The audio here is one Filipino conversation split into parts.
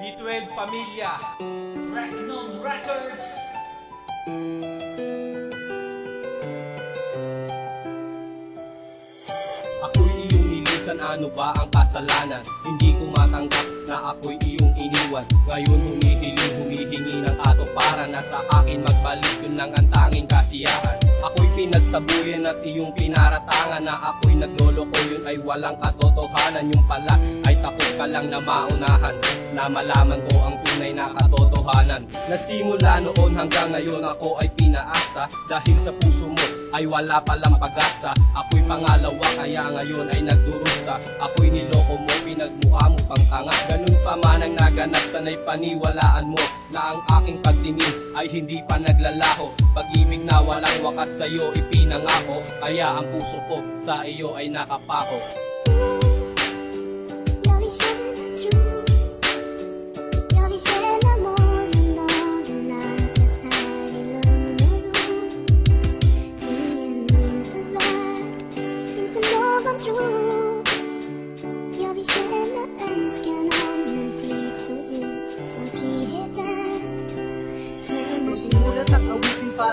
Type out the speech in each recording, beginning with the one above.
B12 Pamilya. Recnom Records. Ako'y iyong nilisan, ano ba ang kasalanan? Hindi ko matanggap na ako'y iyong iniwan Ngayon humihiling, humihingi ng ato para na sa akin magbalik Yun lang ang tanging kasiyahan. Ako'y pinagtabuyan at iyong pinaratangan Na ako'y nagloloko, yun ay walang katotohanan. Yung pala ay takot ka lang na maunahan Na malaman ko ang tunay na katotohanan. Nasimula noon hanggang ngayon ako ay pinaasa. Dahil sa puso mo ay wala palang pag-asa. Ako'y pangalawa kaya ngayon ay nagdurusa. Ako'y niloko mo, pinagmukha mo pang tanga. Ganun pa man ang naganap, sanay paniwalaan mo Na ang aking pagtingin ay hindi pa naglalaho. Pag-ibig na walang wakas sa'yo ipinangako. Kaya ang puso ko sa iyo ay nakapako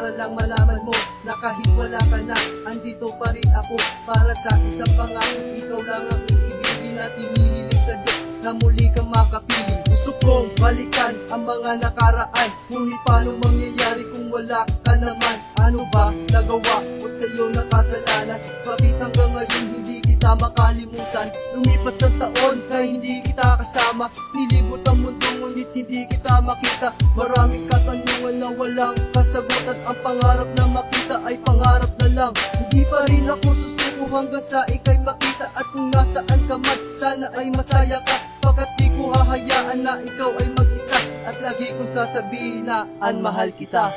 para lang malaman mo Na kahit wala ka na, andito pa rin ako Para sa isang pangako, ikaw lang ang iibigin At hinihiling sa Diyos na muli kang makapiling Gusto kong balikan ang mga nakaraan Ngunit paano mangyayari kung wala ka naman? Ano ba nagawa ko sa'yo na kasalanan? Bakit hanggang ngayon hindi kita makalimutan. Lumipas ang taon na hindi kita kasama. Nilibot ang mundo ngunit hindi kita makita. Maraming katanungan na walang kasagutan Ang pangarap na makita ay pangarap na lang. Hindi pa rin ako susuko hanggang sa ikay makita. At kung nasaan ka man, sana ay masaya ka. Pagkat di ko hahayaan na ikaw ay mag-isa. At lagi kong sasabihin na an mahal kita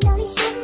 Jag vill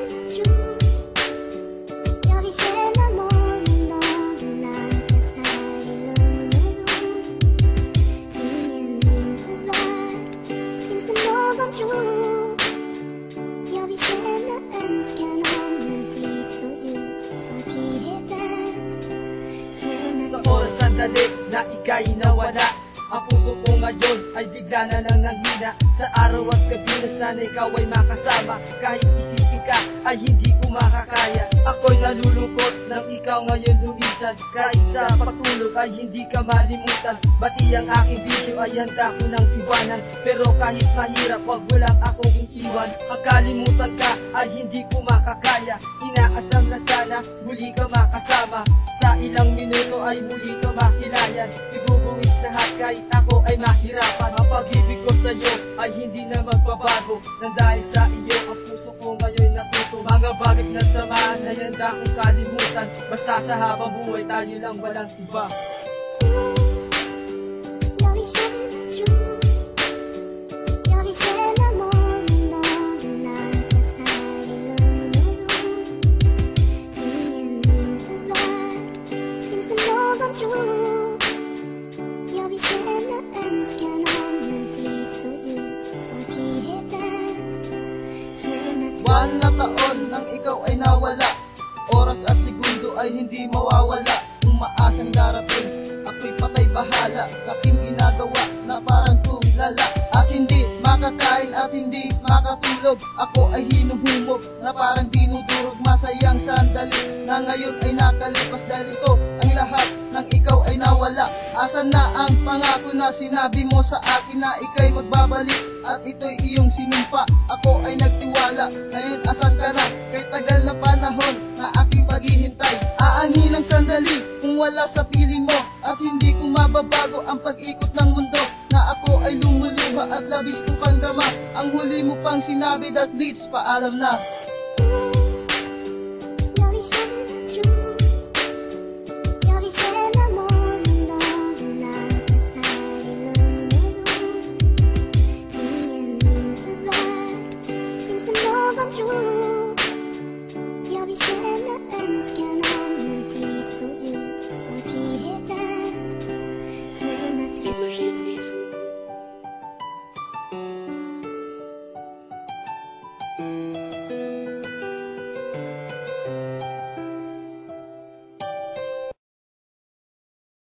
sandali na ika'y nawala. Ang puso ko ngayon ay bigla na lang nanghina. Sa araw at gabi na sana ikaw ay makasama. Kahit isipin ka ay hindi ko makakaya. Ako'y nalulungkot nang ikaw ngayon lumisan Kahit sa pagtulog ay hindi ka malimutan. Bati ang aking bisyo ay handa ko nang iwanan. Pero kahit mahirap wag mo lang akong iiwan. Ang kalimutan ka ay hindi ko makakaya. Inaasam na sana muli ka makasama. Sa ilang minuto ay muli ka masilayan Ibubuwis lahat kahit ako ay mahirapan. Ang pag-ibig ko sa'yo ay hindi na magbabago. Nang dahil sa iyo ang puso ko ngayon natuto. Mga bagay na samahan ay handa kong kalimutan. Basta sa habang buhay tayo lang walang iba Tro Wala taon nang ikaw ay nawala. Oras at segundo ay hindi mawawala. Umaasang darating Ako'y patay bahala. Sa aking ginagawa na parang tulala. At hindi makakain at hindi makatulog. Ako ay hinuhumog na parang dinudurog. Masayang sandali na ngayon ay nakalipas Dahil ito ang lahat ng ikaw ay nawala Asan na ang pangako na sinabi mo sa akin na ikay magbabalik At ito'y iyong sinumpa? Ako ay nagtiwala Ngayon asan ka na? Kay tagal na panahon na aking paghihintay. Aanhin ng sandali kung wala sa piling mo At hindi ko mababago ang pag-ikot ng mundo Na ako ay lumuluha at labis ko pang dama. Ang huli mo pang sinabi Dark Blitz paalam na